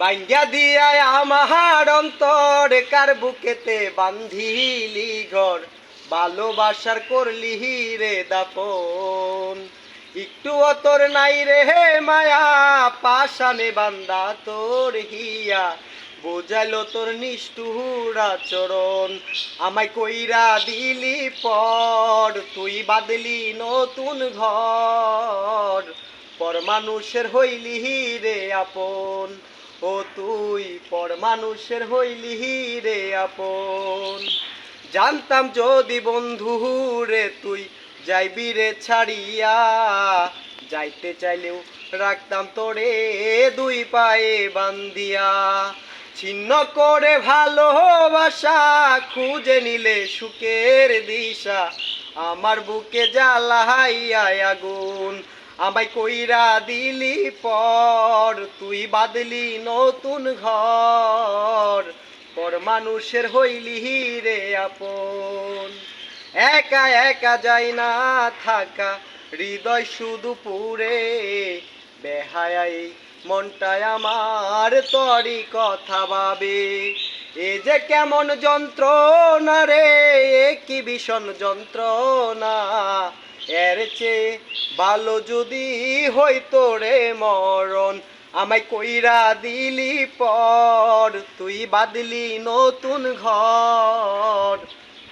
বাঙ্গা দিয়ায় আমার অন্তর কার বুকেতে বান্ধিলি ঘর? ভালোবাসার করলি রে দাপন। একটু অতর নাই রে মায়া পাশানে বান্দা তোর হিয়া। বোঝালো তোর নিষ্ঠুর আচরণ। আমায় কইরা দিলি পর, তুই বাদলি নতুন ঘর। পর মানুষের হইলি রে আপন। ও তুই পর মানুষের হইলি রে আপন। জানতাম যদি বন্ধু রে তুই যাইবি রে ছাড়িয়া, যাইতে চাইলেও রাখতাম তোরে দুই পায়ে বান্দিয়া ছিন্ন করে ভালোবাসা খুঁজে নিলে সুখের দিশা, আমার বুকে জ্বালাইয়া আগুন। আমায় কইরা দিলি পর, তুই বাদলি নতুন ঘর। পর মানুষের হইলি রে আপন। একা একা যাই না থাকা, হৃদয় শুধু পুরে। বেহায়াই মনটায় আমার তরি কথা ভাবে। এ যে কেমন যন্ত্রণা রে কি ভীষণ যন্ত্রণা। এর চেয়ে ভালো যদি হইতো রে মরণ, আমায় কইরা দিলি পর, তুই বাদলি নতুন ঘর।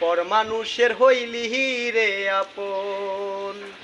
পর মানুষের হইলি রে আপন।